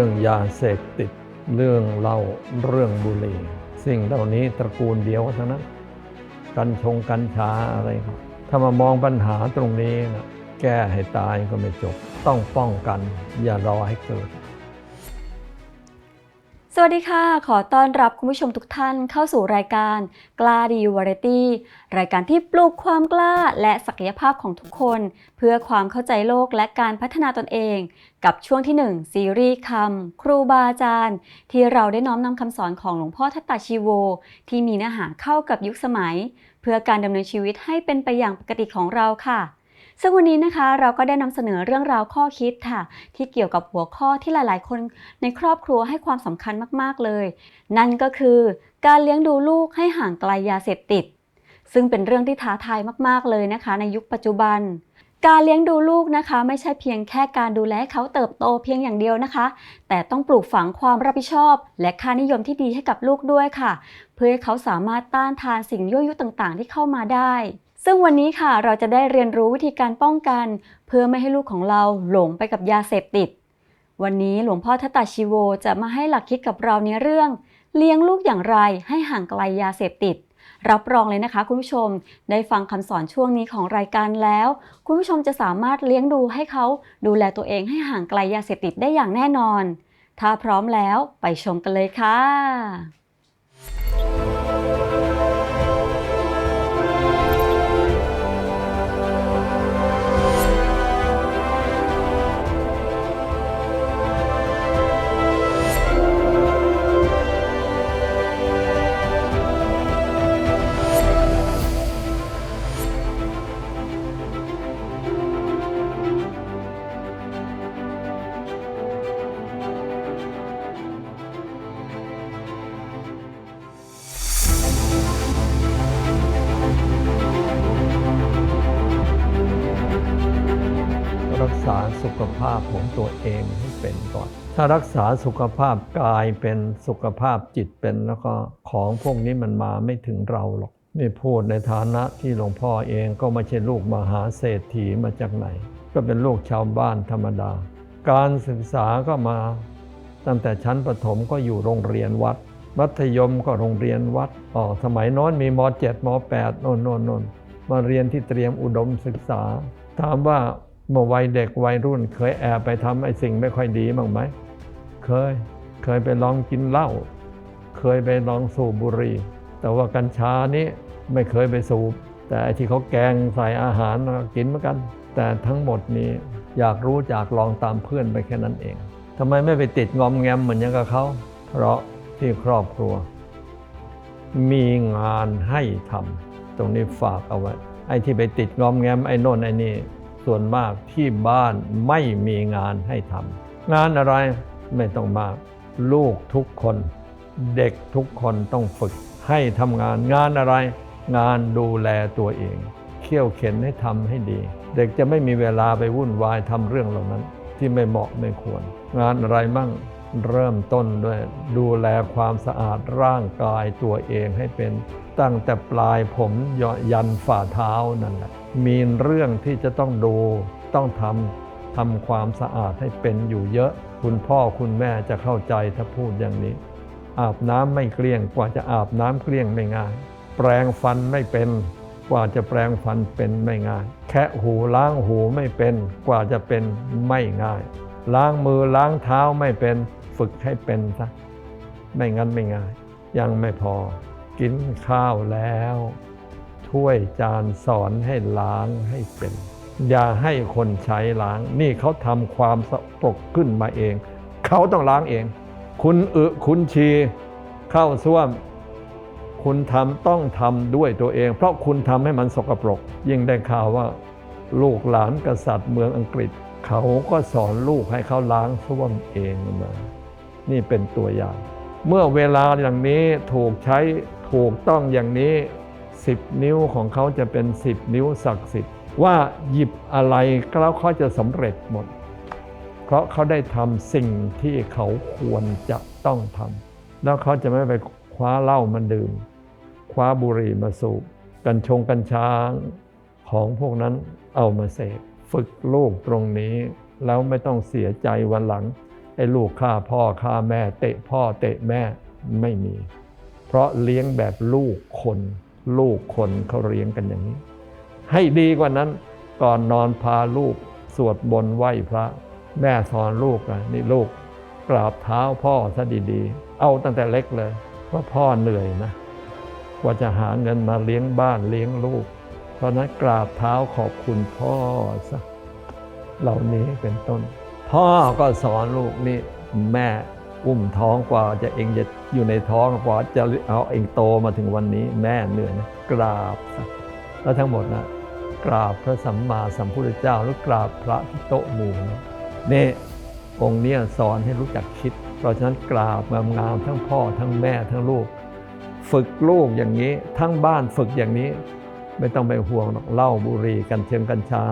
ื่องยาเสพติด เรื่องเหล้าเรื่องบุหรี่สิ่งเหล่านี้ตระกูลเดียวทั้งนั้นกัญชงกัญชาอะไรครับถ้ามามองปัญหาตรงนี้นะแก้ให้ตายก็ไม่จบ ต้องป้องกัน อย่ารอให้เกิด สวัสดีค่ะ ขอต้อนรับคุณผู้ชมทุกท่านเข้าสู่รายการกล้าดีวาไรตี้ รายการที่ปลูกความกล้าและศักยภาพของทุกคน เพื่อความเข้าใจโลกและการพัฒนาตนเอง กับช่วงที่ 1 ซีรีส์คำครูบาอาจารย์ ที่เราได้น้อมนำคำสอนของหลวงพ่อทัตตาชีโว ที่มีเนื้อหาเข้ากับยุคสมัย เพื่อการดำเนินชีวิตให้เป็นไปอย่างปกติของเราค่ะ ซึ่งวันนี้นะคะเราก็ได้นำเสนอเรื่องราวข้อคิดค่ะ ที่เกี่ยวกับหัวข้อที่หลายๆ คนในครอบครัวให้ความสำคัญมากๆเลย นั่นก็คือการเลี้ยงดูลูกให้ห่างไกลยาเสพติด ซึ่งเป็นเรื่องที่ท้าทายมากๆเลยนะคะ ในยุคปัจจุบัน การเลี้ยงดูลูกนะคะ ไม่ใช่เพียงแค่การดูแลให้เขาเติบโตเพียงอย่างเดียวนะคะ แต่ต้องปลูกฝังความรับผิดชอบ และค่านิยมที่ดีให้กับลูกด้วยค่ะ เพื่อให้เขาสามารถต้านทานสิ่งยั่วยุต่างๆ ที่เข้ามาได้ ซึ่งวันนี้ค่ะเราจะได้เรียนรู้วิธีการป้องกัน เพื่อไม่ให้ลูกของเราหลงไปกับยาเสพติด วันนี้หลวงพ่อทัตตาชิโวจะมาให้หลักคิดกับเราในเรื่อง เลี้ยงลูกอย่างไรให้ห่างไกลยาเสพติด รับรองเลยนะคะ คุณผู้ชมได้ฟังคำสอนช่วงนี้ของรายการแล้ว คุณผู้ชมจะสามารถเลี้ยงดูให้เขาดูแลตัวเองให้ห่างไกลยาเสพติดได้อย่างแน่นอน ถ้าพร้อมแล้วไปชมกันเลยค่ะ รักษาสุขภาพของตัวเองให้เป็นก่อน ถ้ารักษาสุขภาพกายเป็นสุขภาพจิตเป็นแล้วก็ของพวกนี้มันมาไม่ถึงเราหรอกนี่พูดในฐานะที่หลวงพ่อเองก็ไม่ใช่ลูกมหาเศรษฐีมาจากไหน ก็เป็นลูกชาวบ้านธรรมดา การศึกษาก็มา ตั้งแต่ชั้นประถมก็อยู่โรงเรียนวัด มัธยมก็โรงเรียนวัดอ๋อสมัยน้อนมีม .7 ม .8 โน่นโน่นโน่นมาเรียนที่เตรียมอุดมศึกษา ถามว่า เมื่อวัยเด็กวัยรุ่น เคยแอบไปทำไอ้สิ่งไม่ค่อยดีบ้างไหม เคย เคยไปลองกินเหล้า เคยไปลองสูบบุหรี่ แต่ว่ากัญชานี้ไม่เคยไปสูบ แต่ไอ้ที่เขาแกงใส่อาหารกินเหมือนกัน แต่ทั้งหมดนี้อยากรู้จากลองตามเพื่อนไปแค่นั้นเองทำไมไม่ไปติดงอมแงมเหมือนอย่างกับเขา เพราะที่ครอบครัว มีงานให้ทำตรงนี้ฝากเอาไว้ ไอ้ที่ไปติดงอมแงมไอ้น่นไอ้นี่ ส่วนมากที่บ้านไม่มีงานให้ทำงานอะไรไม่ต้องมาก ลูกทุกคน เด็กทุกคนต้องฝึกให้ทำงานงานอะไร งานดูแลตัวเอง เขี่ยวเข็นให้ทำให้ดี เด็กจะไม่มีเวลาไปวุ่นวายทำเรื่องเหล่านั้น ที่ไม่เหมาะไม่ควร งานอะไรมั่ง เริ่มต้นด้วยดูแลความสะอาดร่างกายตัวเองให้เป็นตั้งแต่ปลายผมยันฝ่าเท้านั่นแหละมีเรื่องที่จะต้องดูต้องทำทำความสะอาดให้เป็นอยู่เยอะ คุณพ่อคุณแม่จะเข้าใจถ้าพูดอย่างนี้ อาบน้ำไม่เกลี้ยงกว่าจะอาบน้ำเกลี้ยงไม่ง่าย แปรงฟันไม่เป็นกว่าจะแปรงฟันเป็นไม่ง่าย แคะหูล้างหูไม่เป็น กว่าจะเป็นไม่ง่าย ล้างมือล้างเท้าไม่เป็น ฝึกให้เป็นซะไม่งั้นไม่ง่าย ยังไม่พอ กินข้าวแล้ว ถ้วยจานสอนให้ล้างให้เป็น อย่าให้คนใช้ล้าง นี่เขาทำความสกปรกขึ้นมาเอง เขาต้องล้างเอง คุณอึคุณชีเข้าส้วม คุณทำต้องทำด้วยตัวเอง เพราะคุณทำให้มันสกปรก ยิ่งได้ข่าวว่า ลูกหลานกษัตริย์เมืองอังกฤษ เขาก็สอนลูกให้เขาล้างส้วมเองมา นี่เป็นตัวอย่าง เมื่อเวลาอย่างนี้ถูกใช้ถูกต้องอย่างนี้ 10 นิ้วของเขาจะเป็น 10 นิ้วศักดิ์สิทธิ์ว่าหยิบอะไรแล้วเขาจะสำเร็จหมด เพราะเขาได้ทำสิ่งที่เขาควรจะต้องทำแล้วเขาจะไม่ไปคว้าเหล้ามาดื่ม คว้าบุหรี่มาสูบกัญชงกัญชาของพวกนั้นเอามาเสพฝึกลูกตรงนี้ แล้วไม่ต้องเสียใจวันหลัง อ้อ้ลูกฆ่าพ่อฆ่าแม่เตะพ่อเตะแม่ไม่มี เพราะเลี้ยงแบบลูกคน ลูกคนเขาเลี้ยงกันอย่างนี้ ให้ดีกว่านั้นก่อนนอนพาลูกสวดบนไหว้พระ แม่สอนลูกนะนี่ลูกกราบเท้าพ่อซะดีๆ เอาตั้งแต่เล็กเลยว่าพ่อเหนื่อยนะกว่าจะหาเงินมาเลี้ยงบ้านเลี้ยงลูก เพราะนั้นกราบเท้าขอบคุณพ่อซะเหล่านี้เป็นต้น พ่อก็สอนลูกนี่แม่อุ้มท้องกว่าจะเองจะอยู่ในท้องกว่าจะเอาเองโตมาถึงวันนี้ แม่เหนื่อยนะกราบแล้วทั้งหมดนะกราบพระสัมมาสัมพุทธเจ้าหรือกราบพระที่โต๊ะหมู่นะนี่องค์เนี้ยสอนให้รู้จักคิด เพราะฉะนั้นกราบงามๆทั้งพ่อทั้งแม่ทั้งลูก ฝึกลูกอย่างนี้ ทั้งบ้านฝึกอย่างนี้ ไม่ต้องไปห่วงหรอกเหล้าบุหรี่กันเทียมกัญชา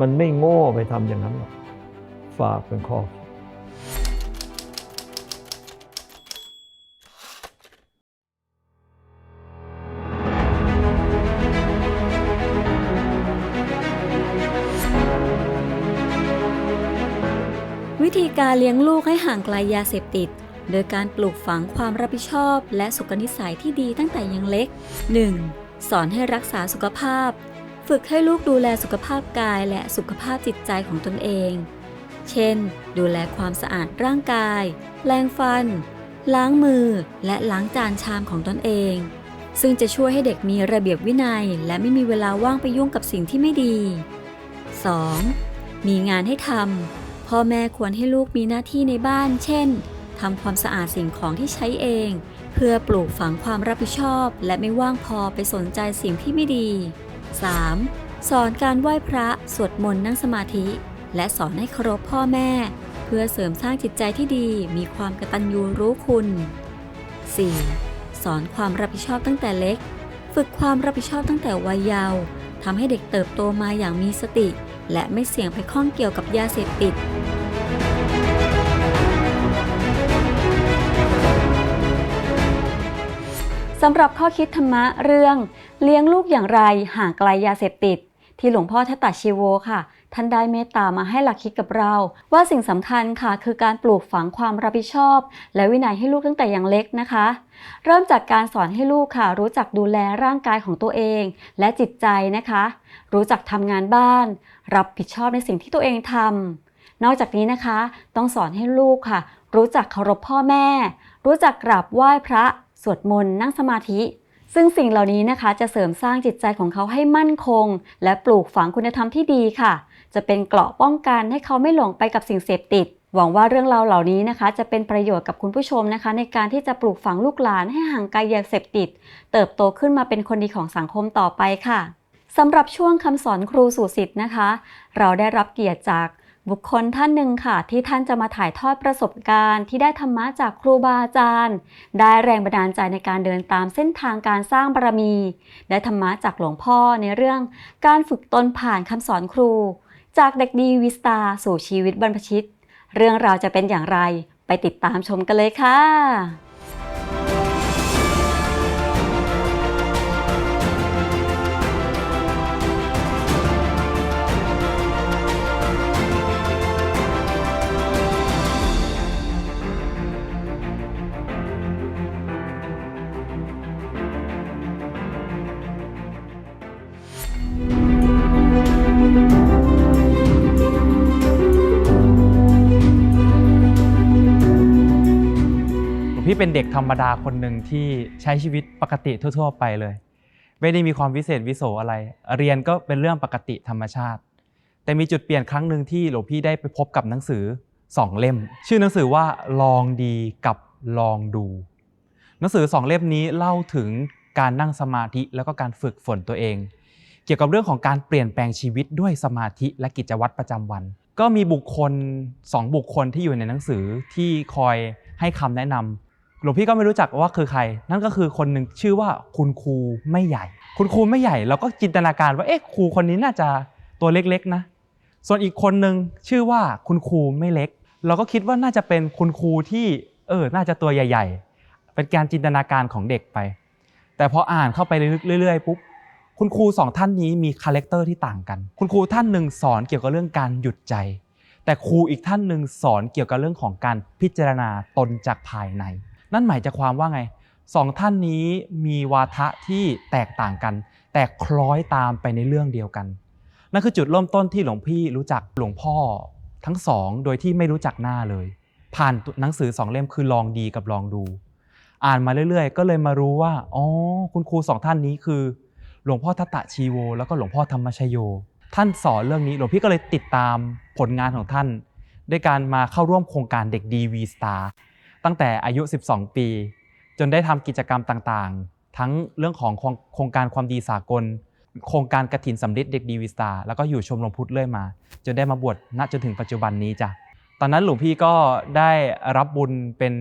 มันไม่โง่ไปทำอย่างนั้นหรอก ฝากเป็นข้อคิดวิธีการเลี้ยงลูกให้ห่างไกลยาเสพติด โดยการปลูกฝังความรับผิดชอบ และสุขนิสัยที่ดีตั้งแต่ยังเล็ก 1. สอนให้รักษาสุขภาพ ฝึกให้ลูกดูแลสุขภาพกายและสุขภาพจิตใจของตนเอง เช่น ดูแลความสะอาดร่างกาย แปรงฟัน ล้างมือ และล้างจานชามของตนเอง ซึ่งจะช่วยให้เด็กมีระเบียบวินัย และไม่มีเวลาว่างไปยุ่งกับสิ่งที่ไม่ดี 2. มีงานให้ทำ พ่อแม่ควรให้ลูกมีหน้าที่ในบ้าน เช่นทำความสะอาดสิ่งของที่ใช้เอง เพื่อปลูกฝังความรับผิดชอบ และไม่ว่างพอไปสนใจสิ่งที่ไม่ดี 3. สอนการไหว้พระ สวดมนต์นั่งสมาธิ และสอนให้เคารพพ่อแม่ เพื่อเสริมสร้างจิตใจที่ดีมีความกตัญญูรู้คุณ 4. สอนความรับผิดชอบตั้งแต่เล็ก ฝึกความรับผิดชอบตั้งแต่วัยเยาว์ทำให้เด็กเติบโตมาอย่างมีสติ และไม่เสี่ยงไปข้องเกี่ยวกับยาเสพติด สำหรับข้อคิดธรรมะเรื่อง เลี้ยงลูกอย่างไรห่างไกลยาเสพติด ที่หลวงพ่อทัตตาชีโวค่ะ ท่านได้เมตตามาให้หลักคิดกับเรา ว่าสิ่งสำคัญค่ะ คือการปลูกฝังความรับผิดชอบ และวินัยให้ลูกตั้งแต่อยังเล็กนะคะ เริ่มจากการสอนให้ลูกค่ะ รู้จักดูแลร่างกายของตัวเอง และจิตใจนะคะ รู้จักทำงานบ้าน รับผิดชอบในสิ่งที่ตัวเองทำนอกจากนี้นะคะ ต้องสอนให้ลูกค่ะ รู้จักเคารพพ่อแม่ รู้จักกราบไหว้พระสวดมนต์นั่งสมาธิซึ่งสิ่งเหล่านี้นะคะจะเสริมสร้างจิตใจของเขาให้มั่นคง และปลูกฝังคุณธรรมที่ดีค่ะ จะเป็นเกราะป้องกันให้เขาไม่หลงไปกับสิ่งเสพติด หวังว่าเรื่องราวเหล่านี้นะคะ จะเป็นประโยชน์กับคุณผู้ชมนะคะ ในการที่จะปลูกฝังลูกหลานให้ห่างไกลยาเสพติด เติบโตขึ้นมาเป็นคนดีของสังคมต่อไปค่ะสำหรับช่วงคำสอนครูสู่สิทธิ์นะคะ เราได้รับเกียรติจากบุคคลท่านหนึ่งค่ะ ที่ท่านจะมาถ่ายทอดประสบการณ์ ที่ได้ธรรมะจากครูบาอาจารย์ ได้แรงบันดาลใจในการเดินตามเส้นทางการสร้างบารมี ได้ธรรมะจากหลวงพ่อในเรื่อง การฝึกตนผ่านคำสอนครู จากเด็กดีวิสตาสู่ชีวิตบรรพชิต เรื่องราวจะเป็นอย่างไรไปติดตามชมกันเลยค่ะี่เป็นเด็กธรรมดาคนหนึ่งที่ใช้ชีวิตปกติทั่ว ๆ ไปเลย ไม่ได้มีความวิเศษวิโสอะไร เรียนก็เป็นเรื่องปกติธรรมชาติ แต่มีจุดเปลี่ยนครั้งหนึ่งที่หลวงพี่ได้ไปพบกับหนังสือสองเล่ม ชื่อหนังสือว่าลองดีกับลองดู หนังสือสองเล่มนี้เล่าถึงการนั่งสมาธิแล้วก็การฝึกฝนตัวเอง เกี่ยวกับเรื่องของการเปลี่ยนแปลงชีวิตด้วยสมาธิและกิจวัตรประจำวัน ก็มีบุคคลสองบุคคลที่อยู่ในหนังสือที่คอยให้คำแนะนำ หลวงพี่ก็ไม่รู้จักว่าคือใคร นั่นก็คือคนหนึ่งชื่อว่าคุณครูไม่ใหญ่ คุณครูไม่ใหญ่เราก็จินตนาการว่าเอ๊ะครูคนนี้น่าจะตัวเล็กๆนะ ส่วนอีกคนหนึ่งชื่อว่าคุณครูไม่เล็ก เราก็คิดว่าน่าจะเป็นคุณครูที่เออน่าจะตัวใหญ่ ๆ เป็นการจินตนาการของเด็กไป แต่พออ่านเข้าไปเรื่อยๆปุ๊บคุณครูสองท่านนี้มีคาแรคเตอร์ที่ต่างกัน คุณครูท่านหนึ่งสอนเกี่ยวกับเรื่องการหยุดใจ แต่ครูอีกท่านหนึ่งสอนเกี่ยวกับเรื่องของการพิจารณาตนจากภายใน นั่นหมายจากความว่าไงสองท่านนี้มีวาทะที่แตกต่างกัน แต่คล้อยตามไปในเรื่องเดียวกัน นั่นคือจุดเริ่มต้นที่หลวงพี่รู้จักหลวงพ่อทั้งสองโดยที่ไม่รู้จักหน้าเลย ผ่านหนังสือสองเล่มคือลองดีกับลองดู อ่านมาเรื่อยๆ ก็เลยมารู้ว่าอ๋อคุณครูสองท่านนี้คือ หลวงพ่อทัตตะชีโว แล้วก็หลวงพ่อธรรมชโย ท่านสอนเรื่องนี้หลวงพี่ก็เลยติดตามผลงานของท่าน ด้วยการมาเข้าร่วมโครงการเด็กดีวีสตาร์ ตั้งแต่อายุ 12 ปี จนได้ทำกิจกรรมต่างๆ ทั้งเรื่องของโครงการความดีสากล โครงการกระถินสำริดเด็กดีวีสตาร์แล้วก็อยู่ชมรมพุทธเรื่อยมา จนได้มาบวชณจนถึงปัจจุบันนี้จ้ะตอนนั้นหลวงพี่ก็ได้รับบุญเป็น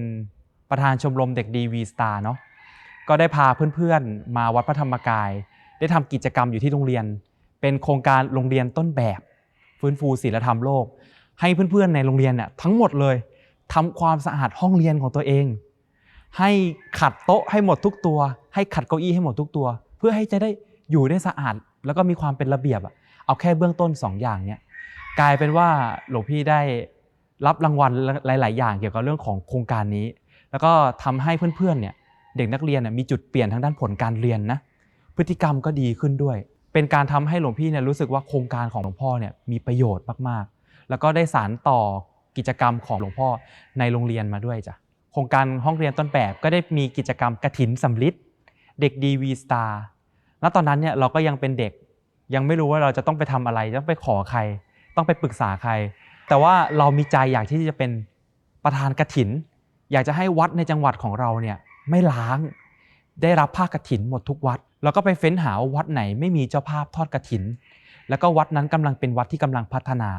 ประธานชมรมเด็กดีวีสตาร์เนาะก็ได้พาเพื่อนๆ มาวัดพระธรรมกาย ได้ทำกิจกรรมอยู่ที่โรงเรียน เป็นโครงการโรงเรียนต้นแบบ ฟื้นฟูศีลธรรมโลก ให้เพื่อนๆในโรงเรียนเนี่ยทั้งหมดเลย ทำความสะอาดห้องเรียนของตัวเอง ให้ขัดโต๊ะให้หมดทุกตัว ให้ขัดเก้าอี้ให้หมดทุกตัว เพื่อให้จะได้อยู่ได้สะอาด แล้วก็มีความเป็นระเบียบอะเอาแค่เบื้องต้นสองอย่างเนี่ยกลายเป็นว่าหลวงพี่ได้รับรางวัลหลาย ๆ อย่างเกี่ยวกับเรื่องของโครงการนี้ แล้วก็ทำให้เพื่อน ๆ เนี่ยเด็กนักเรียนมีจุดเปลี่ยนทางด้านผลการเรียนนะพฤติกรรมก็ดีขึ้นด้วย เป็นการทำให้หลวงพี่เนี่ยรู้สึกว่าโครงการของหลวงพ่อเนี่ยมีประโยชน์มาก ๆ แล้วก็ได้สานต่อ กิจกรรมของหลวงพ่อในโรงเรียนมาด้วยจ้ะโครงการห้องเรียนต้นแบบก็ได้มีกิจกรรมกระถินสำลิดเด็กดีวีสตาร์ณตอนนั้นเนี่ยเราก็ยังเป็นเด็ก ยังไม่รู้ว่าเราจะต้องไปทำอะไรต้องไปขอใคร ต้องไปปรึกษาใคร แต่ว่าเรามีใจอยากที่จะเป็นประธานกระถิน อยากจะให้วัดในจังหวัดของเราเนี่ยไม่ล้าง ได้รับผ้ากฐินหมดทุกวัด แล้วก็ไปเฟ้นหาวัดไหนไม่มีเจ้าภาพทอดกฐิน แล้วก็วัดนั้นกำลังเป็นวัดที่กำลังพัฒนา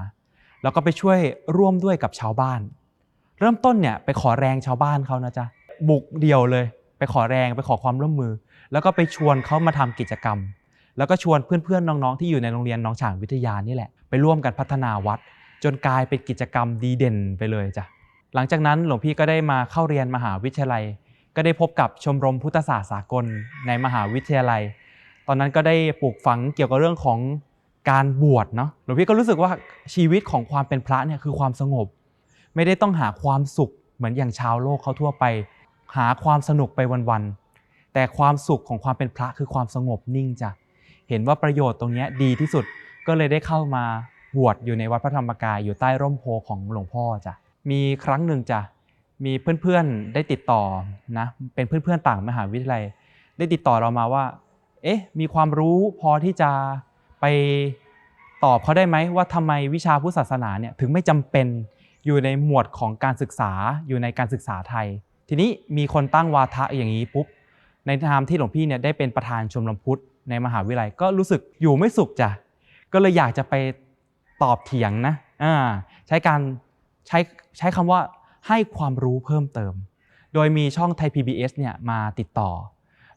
แล้วก็ไปช่วยร่วมด้วยกับชาวบ้าน เริ่มต้นเนี่ยไปขอแรงชาวบ้านเขานะจ๊ะบุกเดียวเลย ไปขอแรงไปขอความร่วมมือ แล้วก็ไปชวนเขามาทำกิจกรรม แล้วก็ชวนเพื่อนๆน้องๆที่อยู่ในโรงเรียนน้องฉางวิทยานี่แหละไปร่วมกันพัฒนาวัด จนกลายเป็นกิจกรรมดีเด่นไปเลยจ้ะหลังจากนั้นหลวงพี่ก็ได้มาเข้าเรียนมหาวิทยาลัย ก็ได้พบกับชมรมพุทธศาสตร์สากลในมหาวิทยาลัย ตอนนั้นก็ได้ปลูกฝังเกี่ยวกับเรื่องของ การบวชเนาะหลวงพี่ก็รู้สึกว่าชีวิตของความเป็นพระเนี่ยคือความสงบ ไม่ได้ต้องหาความสุขเหมือนอย่างชาวโลกเขาทั่วไป หาความสนุกไปวันๆแต่ความสุขของความเป็นพระคือความสงบนิ่งจ้ะเห็นว่าประโยชน์ตรงนี้ดีที่สุดก็เลยได้เข้ามาบวชอยู่ในวัดพระธรรมกายอยู่ใต้ร่มโพของหลวงพ่อจ้ะมีครั้งหนึ่งจ้ะมีเพื่อนๆได้ติดต่อนะเป็นเพื่อนๆต่างมหาวิทยาลัย ได้ติดต่อเรามาว่า เอ๊ะมีความรู้พอที่จะ ไปตอบเขาได้ไหมว่าทำไมวิชาพุทธศาสนาเนี่ยถึงไม่จำเป็นอยู่ในหมวดของการศึกษาอยู่ในการศึกษาไทย ทีนี้มีคนตั้งวาทะอย่างนี้ปุ๊บในนามที่หลวงพี่เนี่ยได้เป็นประธานชมรมพุทธในมหาวิทยาลัยก็รู้สึกอยู่ไม่สุขจ้ะก็เลยอยากจะไปตอบเถียงนะอ่าใช้การใช้ใช้คำว่าให้ความรู้เพิ่มเติม โดยมีช่องไทย PBS เนี่ยมาติดต่อ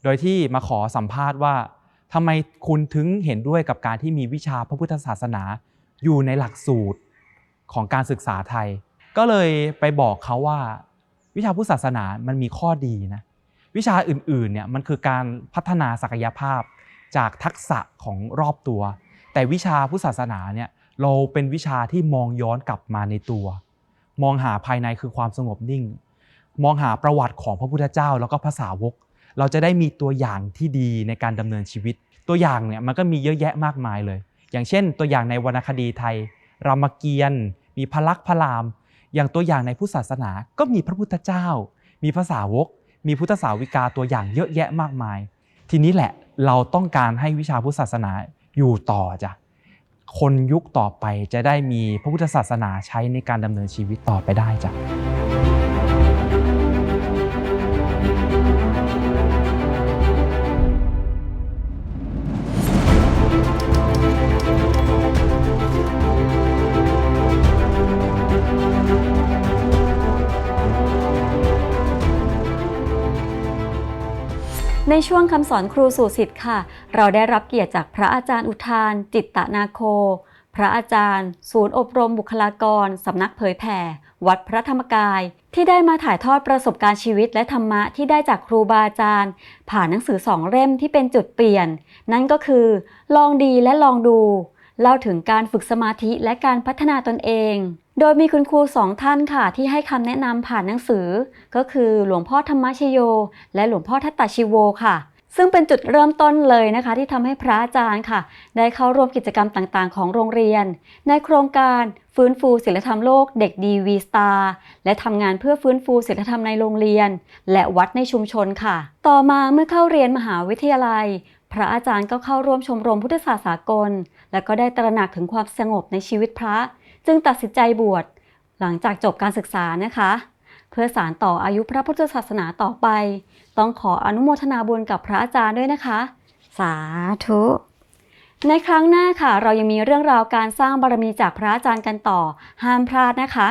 โดยที่มาขอสัมภาษณ์ว่า ทำไมคุณถึงเห็นด้วยกับการที่มีวิชาพระพุทธศาสนา อยู่ในหลักสูตรของการศึกษาไทย ก็เลยไปบอกเขาว่าวิชาพุทธศาสนามันมีข้อดีนะวิชาอื่นๆเนี่ยมันคือการพัฒนาศักยภาพจากทักษะของรอบตัว แต่วิชาพุทธศาสนาเนี่ยเราเป็นวิชาที่มองย้อนกลับมาในตัว มองหาภายในคือความสงบนิ่ง มองหาประวัติของพระพุทธเจ้าแล้วก็ภาษาวก เราจะได้มีตัวอย่างที่ดีในการดำเนินชีวิต ตัวอย่างเนี่ยมันก็มีเยอะแยะมากมายเลย อย่างเช่น ตัวอย่างในวรรณคดีไทย รามเกียรติ์มีพระลักษ์พระราม อย่างตัวอย่างในพุทธศาสนา ก็มีพระพุทธเจ้า มีภาษาวก มีพุทธสาวิกาตัวอย่างเยอะแยะมากมาย ทีนี้แหละเราต้องการให้วิชาพุทธศาสนาอยู่ต่อจ้ะคนยุคต่อไปจะได้มีพระพุทธศาสนาใช้ในการดำเนินชีวิตต่อไปได้จ้ะ ในช่วงคำสอนครูสู่สิทธิ์ค่ะ เราได้รับเกียรติจากพระอาจารย์อุทาน จิตตนาโค พระอาจารย์ ศูนย์อบรมบุคลากรสำนักเผยแผ่ วัดพระธรรมกาย ที่ได้มาถ่ายทอดประสบการณ์ชีวิตและธรรมะที่ได้จากครูบาอาจารย์ ผ่านหนังสือสองเล่มที่เป็นจุดเปลี่ยน นั่นก็คือ ลองดีและลองดู เล่าถึงการฝึกสมาธิและการพัฒนาตนเอง โดยมีคุณครูสองท่านค่ะ ที่ให้คำแนะนำผ่านหนังสือ ก็คือหลวงพ่อธรรมชโย และหลวงพ่อทัตตาชิโวค่ะ ซึ่งเป็นจุดเริ่มต้นเลยนะคะ ที่ทำให้พระอาจารย์ค่ะ ได้เข้าร่วมกิจกรรมต่างๆ ของโรงเรียน ในโครงการฟื้นฟูศิลธรรมโลกเด็กดีวีสตาร์และทำงานเพื่อฟื้นฟูศิลธรรมในโรงเรียน และวัดในชุมชนค่ะ ต่อมาเมื่อเข้าเรียนมหาวิทยาลัยพระอาจารย์ก็เข้าร่วมชมรมพุทธศาสตร์สากล และก็ได้ตระหนักถึงความสงบในชีวิตพระ จึงตัดสินใจบวชหลังจากจบการศึกษานะคะ เพื่อสารต่ออายุพระพุทธศาสนาต่อไป ต้องขออนุโมทนาบุญกับพระอาจารย์ด้วยนะคะ สาธุ ในครั้งหน้าค่ะ เรายังมีเรื่องราวการสร้างบารมีจากพระอาจารย์กันต่อ ห้ามพลาดนะคะ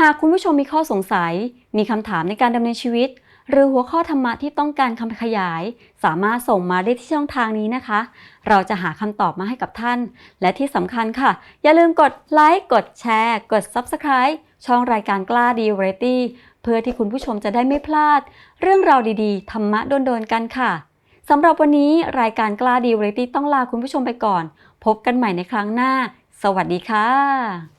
หากคุณผู้ชมมีข้อสงสัย มีคำถามในการดำเนินชีวิต หรือหัวข้อธรรมะที่ต้องการคำขยาย สามารถส่งมาได้ที่ช่องทางนี้นะคะ เราจะหาคำตอบมาให้กับท่าน และที่สำคัญค่ะ อย่าลืมกดไลค์กดแชร์ กด Subscribe ช่องรายการกล้าดีเรตี้เพื่อที่คุณผู้ชมจะได้ไม่พลาด เรื่องราวดีๆ ธรรมะโดนๆกันค่ะสำหรับวันนี้รายการกล้าดีเรตี้ต้องลาคุณผู้ชมไปก่อน พบกันใหม่ในครั้งหน้า สวัสดีค่ะ